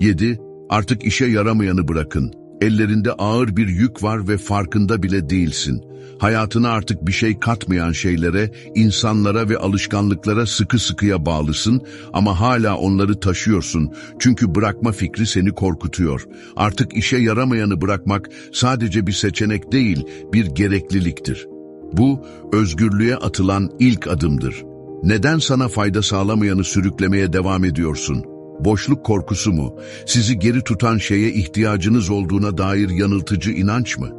7. Artık işe yaramayanı bırakın. Ellerinde ağır bir yük var ve farkında bile değilsin. Hayatına artık bir şey katmayan şeylere, insanlara ve alışkanlıklara sıkı sıkıya bağlısın ama hala onları taşıyorsun. Çünkü bırakma fikri seni korkutuyor. Artık işe yaramayanı bırakmak sadece bir seçenek değil, bir gerekliliktir. Bu, özgürlüğe atılan ilk adımdır. Neden sana fayda sağlamayanı sürüklemeye devam ediyorsun? Boşluk korkusu mu? Sizi geri tutan şeye ihtiyacınız olduğuna dair yanıltıcı inanç mı?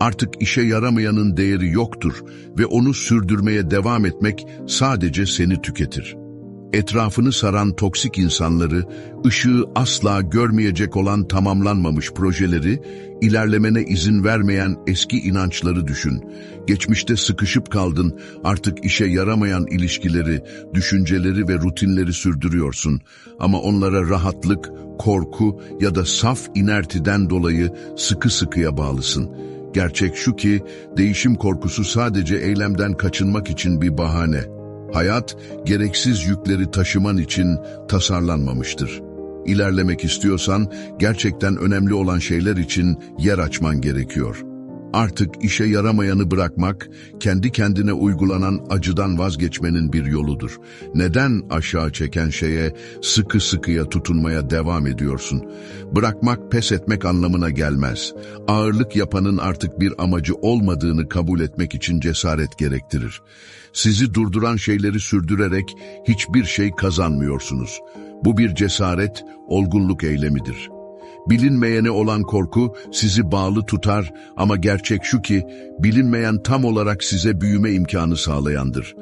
Artık işe yaramayanın değeri yoktur ve onu sürdürmeye devam etmek sadece seni tüketir. Etrafını saran toksik insanları, ışığı asla görmeyecek olan tamamlanmamış projeleri, ilerlemene izin vermeyen eski inançları düşün. Geçmişte sıkışıp kaldın, artık işe yaramayan ilişkileri, düşünceleri ve rutinleri sürdürüyorsun. Ama onlara rahatlık, korku ya da saf inertiden dolayı sıkı sıkıya bağlısın. Gerçek şu ki, değişim korkusu sadece eylemden kaçınmak için bir bahane. Hayat, gereksiz yükleri taşıman için tasarlanmamıştır. İlerlemek istiyorsan, gerçekten önemli olan şeyler için yer açman gerekiyor. Artık işe yaramayanı bırakmak, kendi kendine uygulanan acıdan vazgeçmenin bir yoludur. Neden aşağı çeken şeye sıkı sıkıya tutunmaya devam ediyorsun? Bırakmak pes etmek anlamına gelmez. Ağırlık yapanın artık bir amacı olmadığını kabul etmek için cesaret gerektirir. Sizi durduran şeyleri sürdürerek hiçbir şey kazanmıyorsunuz. Bu bir cesaret, olgunluk eylemidir. Bilinmeyene olan korku sizi bağlı tutar ama gerçek şu ki bilinmeyen tam olarak size büyüme imkanı sağlayandır.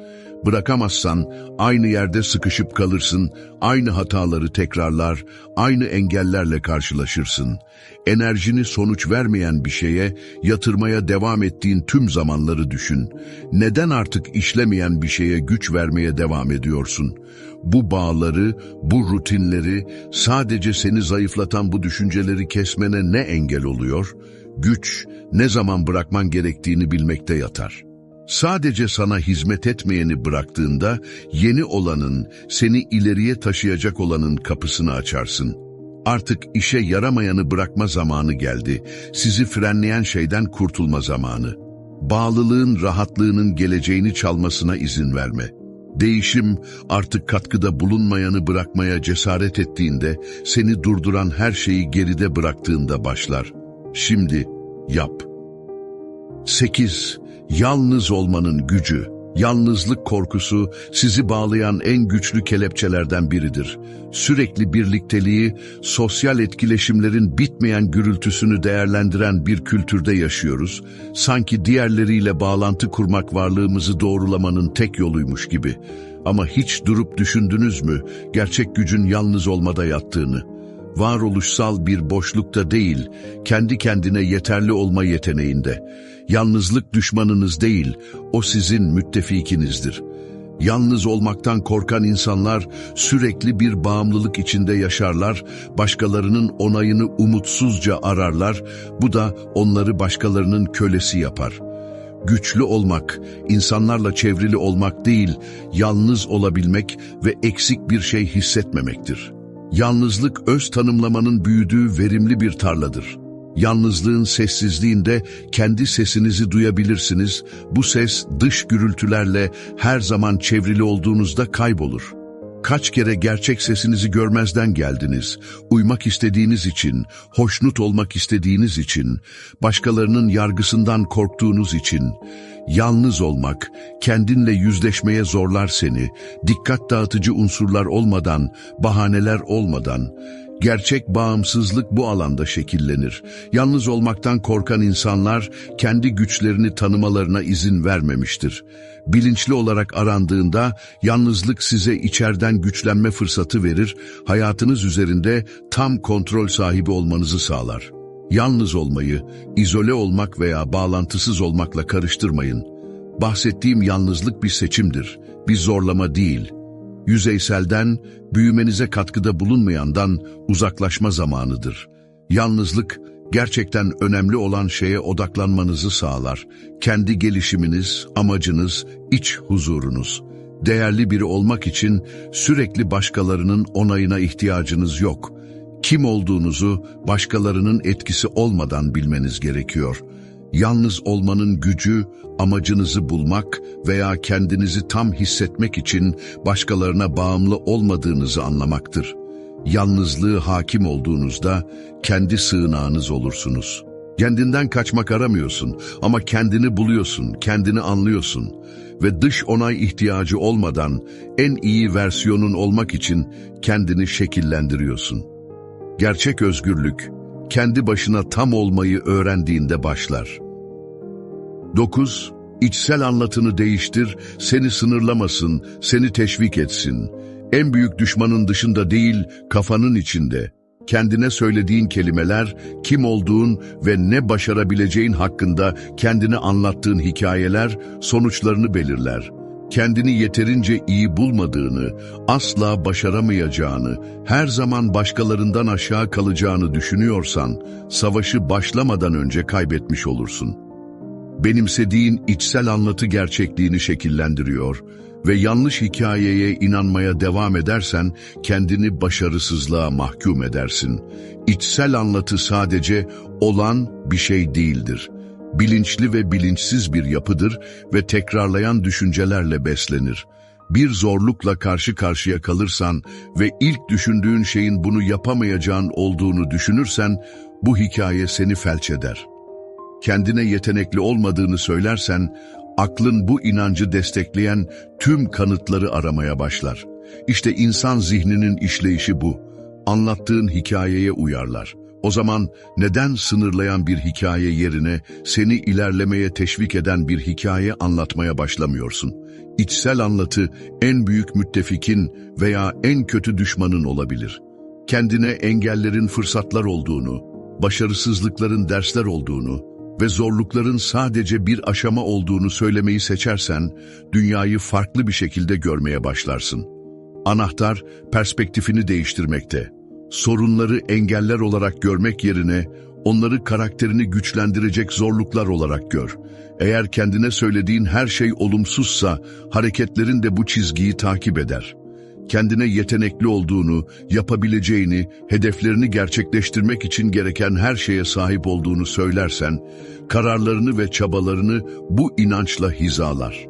Bırakamazsan aynı yerde sıkışıp kalırsın, aynı hataları tekrarlar, aynı engellerle karşılaşırsın. Enerjini sonuç vermeyen bir şeye yatırmaya devam ettiğin tüm zamanları düşün. Neden artık işlemeyen bir şeye güç vermeye devam ediyorsun? Bu bağları, bu rutinleri, sadece seni zayıflatan bu düşünceleri kesmene ne engel oluyor? Güç, ne zaman bırakman gerektiğini bilmekte yatar.'' Sadece sana hizmet etmeyeni bıraktığında yeni olanın, seni ileriye taşıyacak olanın kapısını açarsın. Artık işe yaramayanı bırakma zamanı geldi. Sizi frenleyen şeyden kurtulma zamanı. Bağlılığın rahatlığının geleceğini çalmasına izin verme. Değişim artık katkıda bulunmayanı bırakmaya cesaret ettiğinde, seni durduran her şeyi geride bıraktığında başlar. Şimdi yap. 8. Yalnız olmanın gücü, yalnızlık korkusu sizi bağlayan en güçlü kelepçelerden biridir. Sürekli birlikteliği, sosyal etkileşimlerin bitmeyen gürültüsünü değerlendiren bir kültürde yaşıyoruz. Sanki diğerleriyle bağlantı kurmak varlığımızı doğrulamanın tek yoluymuş gibi. Ama hiç durup düşündünüz mü gerçek gücün yalnız olmada yattığını? Varoluşsal bir boşlukta değil, kendi kendine yeterli olma yeteneğinde. Yalnızlık düşmanınız değil, o sizin müttefikinizdir. Yalnız olmaktan korkan insanlar sürekli bir bağımlılık içinde yaşarlar, başkalarının onayını umutsuzca ararlar, bu da onları başkalarının kölesi yapar. Güçlü olmak, insanlarla çevrili olmak değil, yalnız olabilmek ve eksik bir şey hissetmemektir.'' Yalnızlık öz tanımlamanın büyüdüğü verimli bir tarladır. Yalnızlığın sessizliğinde kendi sesinizi duyabilirsiniz. Bu ses dış gürültülerle her zaman çevrili olduğunuzda kaybolur. Kaç kere gerçek sesinizi görmezden geldiniz, uymak istediğiniz için, hoşnut olmak istediğiniz için, başkalarının yargısından korktuğunuz için, yalnız olmak, kendinle yüzleşmeye zorlar seni, dikkat dağıtıcı unsurlar olmadan, bahaneler olmadan, Gerçek bağımsızlık bu alanda şekillenir. Yalnız olmaktan korkan insanlar kendi güçlerini tanımalarına izin vermemiştir. Bilinçli olarak arandığında yalnızlık size içeriden güçlenme fırsatı verir, hayatınız üzerinde tam kontrol sahibi olmanızı sağlar. Yalnız olmayı, izole olmak veya bağlantısız olmakla karıştırmayın. Bahsettiğim yalnızlık bir seçimdir, bir zorlama değil.'' yüzeyselden, büyümenize katkıda bulunmayandan uzaklaşma zamanıdır. Yalnızlık, gerçekten önemli olan şeye odaklanmanızı sağlar. Kendi gelişiminiz, amacınız, iç huzurunuz. Değerli biri olmak için sürekli başkalarının onayına ihtiyacınız yok. Kim olduğunuzu başkalarının etkisi olmadan bilmeniz gerekiyor. Yalnız olmanın gücü, amacınızı bulmak veya kendinizi tam hissetmek için başkalarına bağımlı olmadığınızı anlamaktır. Yalnızlığı hakim olduğunuzda kendi sığınağınız olursunuz. Kendinden kaçmak aramıyorsun ama kendini buluyorsun, kendini anlıyorsun ve dış onay ihtiyacı olmadan en iyi versiyonun olmak için kendini şekillendiriyorsun. Gerçek özgürlük, kendi başına tam olmayı öğrendiğinde başlar. 9. İçsel anlatını değiştir, seni sınırlamasın, seni teşvik etsin. En büyük düşmanın dışında değil, kafanın içinde. Kendine söylediğin kelimeler, kim olduğun ve ne başarabileceğin hakkında kendine anlattığın hikayeler sonuçlarını belirler. Kendini yeterince iyi bulmadığını, asla başaramayacağını, her zaman başkalarından aşağı kalacağını düşünüyorsan, savaşı başlamadan önce kaybetmiş olursun. Benimsediğin içsel anlatı gerçekliğini şekillendiriyor ve yanlış hikayeye inanmaya devam edersen kendini başarısızlığa mahkum edersin. İçsel anlatı sadece olan bir şey değildir. Bilinçli ve bilinçsiz bir yapıdır ve tekrarlayan düşüncelerle beslenir. Bir zorlukla karşı karşıya kalırsan ve ilk düşündüğün şeyin bunu yapamayacağın olduğunu düşünürsen bu hikaye seni felç eder. Kendine yetenekli olmadığını söylersen aklın bu inancı destekleyen tüm kanıtları aramaya başlar. İşte insan zihninin işleyişi bu. Anlattığın hikayeye uyarlar. O zaman neden sınırlayan bir hikaye yerine seni ilerlemeye teşvik eden bir hikaye anlatmaya başlamıyorsun? İçsel anlatı en büyük müttefikin veya en kötü düşmanın olabilir. Kendine engellerin fırsatlar olduğunu, başarısızlıkların dersler olduğunu, ve zorlukların sadece bir aşama olduğunu söylemeyi seçersen, dünyayı farklı bir şekilde görmeye başlarsın. Anahtar, perspektifini değiştirmekte. Sorunları engeller olarak görmek yerine, onları karakterini güçlendirecek zorluklar olarak gör. Eğer kendine söylediğin her şey olumsuzsa, hareketlerin de bu çizgiyi takip eder.'' kendine yetenekli olduğunu, yapabileceğini, hedeflerini gerçekleştirmek için gereken her şeye sahip olduğunu söylersen, kararlarını ve çabalarını bu inançla hizalar.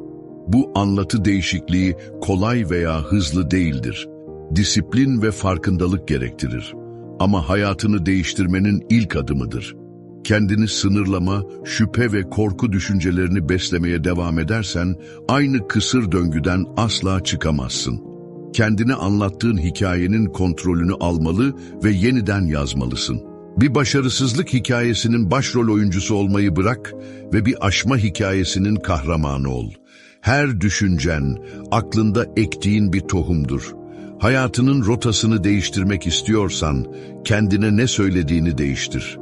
Bu anlatı değişikliği kolay veya hızlı değildir. Disiplin ve farkındalık gerektirir. Ama hayatını değiştirmenin ilk adımıdır. Kendini sınırlama, şüphe ve korku düşüncelerini beslemeye devam edersen, aynı kısır döngüden asla çıkamazsın.'' kendine anlattığın hikayenin kontrolünü almalı ve yeniden yazmalısın. Bir başarısızlık hikayesinin başrol oyuncusu olmayı bırak ve bir aşma hikayesinin kahramanı ol. Her düşüncen, aklında ektiğin bir tohumdur. Hayatının rotasını değiştirmek istiyorsan, kendine ne söylediğini değiştir.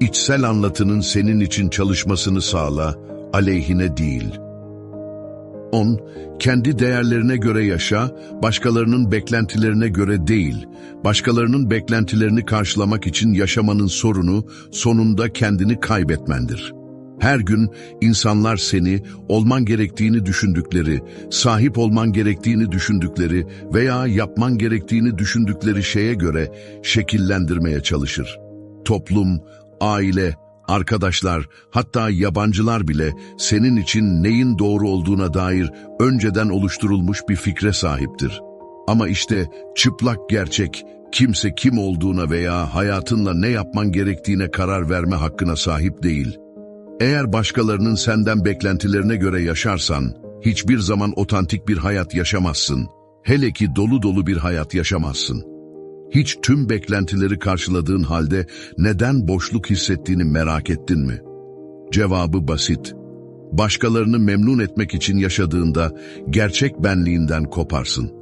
İçsel anlatının senin için çalışmasını sağla, aleyhine değil.'' 10. Kendi değerlerine göre yaşa, başkalarının beklentilerine göre değil. Başkalarının beklentilerini karşılamak için yaşamanın sorunu sonunda kendini kaybetmendir. Her gün insanlar seni olman gerektiğini düşündükleri, sahip olman gerektiğini düşündükleri veya yapman gerektiğini düşündükleri şeye göre şekillendirmeye çalışır. Toplum, aile, Arkadaşlar, hatta yabancılar bile senin için neyin doğru olduğuna dair önceden oluşturulmuş bir fikre sahiptir. Ama işte çıplak gerçek, kimse kim olduğuna veya hayatınla ne yapman gerektiğine karar verme hakkına sahip değil. Eğer başkalarının senden beklentilerine göre yaşarsan, hiçbir zaman otantik bir hayat yaşamazsın. Hele ki dolu dolu bir hayat yaşamazsın.'' Hiç tüm beklentileri karşıladığın halde neden boşluk hissettiğini merak ettin mi? Cevabı basit. Başkalarını memnun etmek için yaşadığında gerçek benliğinden koparsın.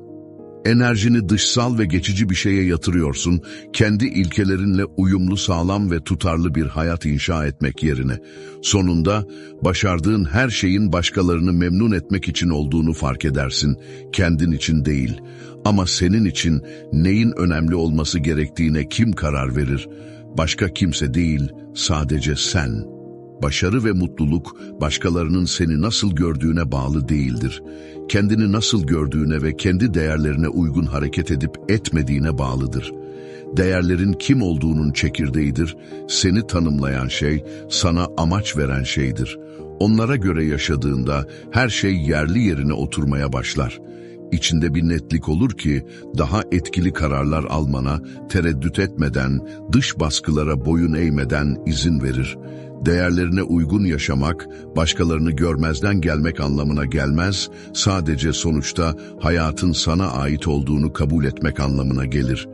Enerjini dışsal ve geçici bir şeye yatırıyorsun, kendi ilkelerinle uyumlu sağlam ve tutarlı bir hayat inşa etmek yerine. Sonunda başardığın her şeyin başkalarını memnun etmek için olduğunu fark edersin, kendin için değil. Ama senin için neyin önemli olması gerektiğine kim karar verir? Başka kimse değil, sadece sen.'' Başarı ve mutluluk başkalarının seni nasıl gördüğüne bağlı değildir. Kendini nasıl gördüğüne ve kendi değerlerine uygun hareket edip etmediğine bağlıdır. değerlerin kim olduğunun çekirdeğidir. Seni tanımlayan şey, sana amaç veren şeydir. Onlara göre yaşadığında her şey yerli yerine oturmaya başlar. İçinde bir netlik olur ki daha etkili kararlar almana tereddüt etmeden, dış baskılara boyun eğmeden izin verir. Değerlerine uygun yaşamak, başkalarını görmezden gelmek anlamına gelmez, sadece sonuçta hayatın sana ait olduğunu kabul etmek anlamına gelir.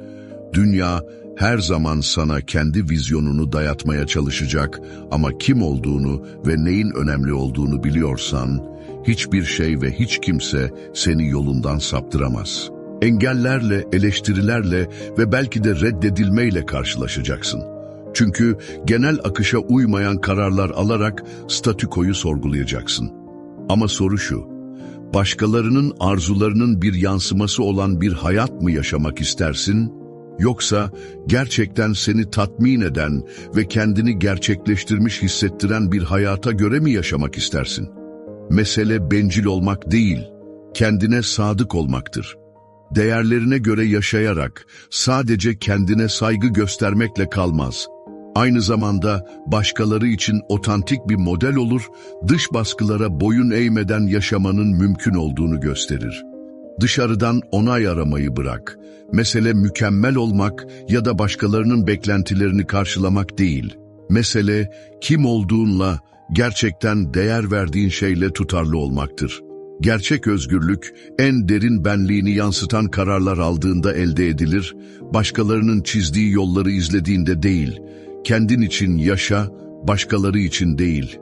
Dünya her zaman sana kendi vizyonunu dayatmaya çalışacak ama kim olduğunu ve neyin önemli olduğunu biliyorsan, hiçbir şey ve hiç kimse seni yolundan saptıramaz. Engellerle, eleştirilerle ve belki de reddedilmeyle karşılaşacaksın. Çünkü genel akışa uymayan kararlar alarak statükoyu sorgulayacaksın. Ama soru şu, başkalarının arzularının bir yansıması olan bir hayat mı yaşamak istersin, yoksa gerçekten seni tatmin eden ve kendini gerçekleştirmiş hissettiren bir hayata göre mi yaşamak istersin? Mesele bencil olmak değil, kendine sadık olmaktır. Değerlerine göre yaşayarak sadece kendine saygı göstermekle kalmaz. Aynı zamanda başkaları için otantik bir model olur, dış baskılara boyun eğmeden yaşamanın mümkün olduğunu gösterir. Dışarıdan onay aramayı bırak. Mesele mükemmel olmak ya da başkalarının beklentilerini karşılamak değil. Mesele kim olduğunla, gerçekten değer verdiğin şeyle tutarlı olmaktır. Gerçek özgürlük, en derin benliğini yansıtan kararlar aldığında elde edilir, başkalarının çizdiği yolları izlediğinde değil, kendin için yaşa, başkaları için değil.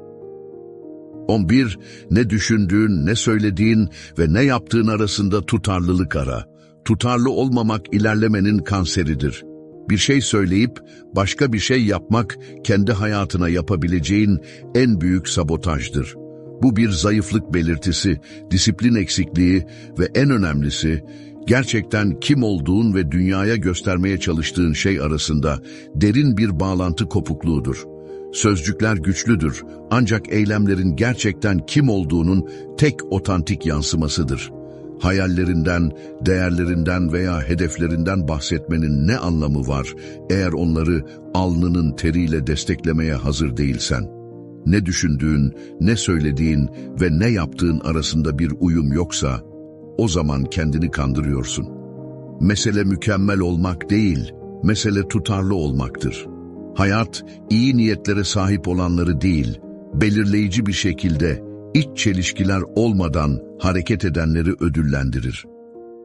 11. Ne düşündüğün, ne söylediğin ve ne yaptığın arasında tutarlılık ara. Tutarlı olmamak ilerlemenin kanseridir. Bir şey söyleyip başka bir şey yapmak kendi hayatına yapabileceğin en büyük sabotajdır. Bu bir zayıflık belirtisi, disiplin eksikliği ve en önemlisi gerçekten kim olduğun ve dünyaya göstermeye çalıştığın şey arasında derin bir bağlantı kopukluğudur. Sözcükler güçlüdür ancak eylemlerin gerçekten kim olduğunun tek otantik yansımasıdır. Hayallerinden, değerlerinden veya hedeflerinden bahsetmenin ne anlamı var eğer onları alnının teriyle desteklemeye hazır değilsen? Ne düşündüğün, ne söylediğin ve ne yaptığın arasında bir uyum yoksa, o zaman kendini kandırıyorsun. Mesele mükemmel olmak değil, mesele tutarlı olmaktır. Hayat, iyi niyetlere sahip olanları değil, belirleyici bir şekilde, iç çelişkiler olmadan hareket edenleri ödüllendirir.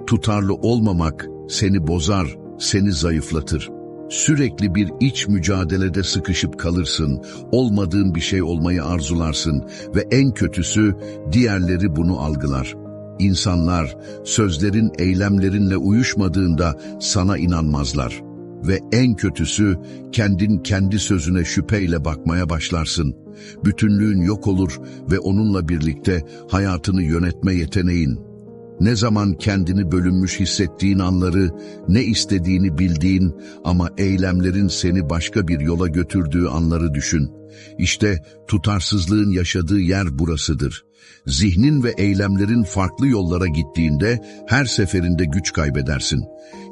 Tutarlı olmamak seni bozar, seni zayıflatır. Sürekli bir iç mücadelede sıkışıp kalırsın, olmadığın bir şey olmayı arzularsın ve en kötüsü diğerleri bunu algılar. İnsanlar sözlerin eylemlerinle uyuşmadığında sana inanmazlar. Ve en kötüsü kendin kendi sözüne şüpheyle bakmaya başlarsın. Bütünlüğün yok olur ve onunla birlikte hayatını yönetme yeteneğin. Ne zaman kendini bölünmüş hissettiğin anları, ne istediğini bildiğin ama eylemlerin seni başka bir yola götürdüğü anları düşün. İşte tutarsızlığın yaşadığı yer burasıdır. Zihnin ve eylemlerin farklı yollara gittiğinde her seferinde güç kaybedersin.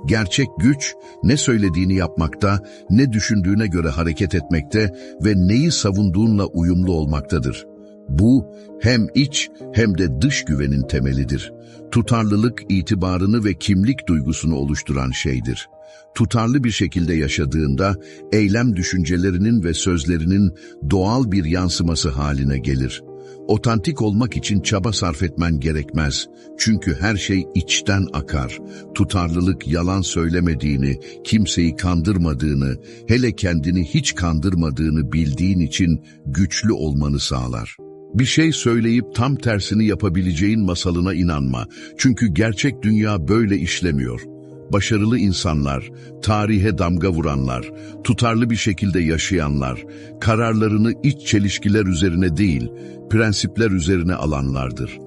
Gerçek güç ne söylediğini yapmakta, ne düşündüğüne göre hareket etmekte ve neyi savunduğunla uyumlu olmaktadır. Bu hem iç hem de dış güvenin temelidir. Tutarlılık itibarını ve kimlik duygusunu oluşturan şeydir. Tutarlı bir şekilde yaşadığında eylem düşüncelerinin ve sözlerinin doğal bir yansıması haline gelir. Otantik olmak için çaba sarf etmen gerekmez. Çünkü her şey içten akar. Tutarlılık yalan söylemediğini, kimseyi kandırmadığını, hele kendini hiç kandırmadığını bildiğin için güçlü olmanı sağlar. Bir şey söyleyip tam tersini yapabileceğin masalına inanma. Çünkü gerçek dünya böyle işlemiyor. Başarılı insanlar, tarihe damga vuranlar, tutarlı bir şekilde yaşayanlar, kararlarını iç çelişkiler üzerine değil, prensipler üzerine alanlardır.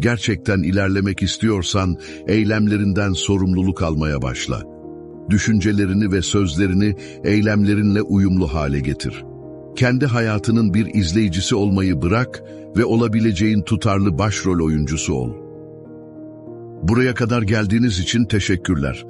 Gerçekten ilerlemek istiyorsan eylemlerinden sorumluluk almaya başla. Düşüncelerini ve sözlerini eylemlerinle uyumlu hale getir. Kendi hayatının bir izleyicisi olmayı bırak ve olabileceğin tutarlı başrol oyuncusu ol. Buraya kadar geldiğiniz için teşekkürler.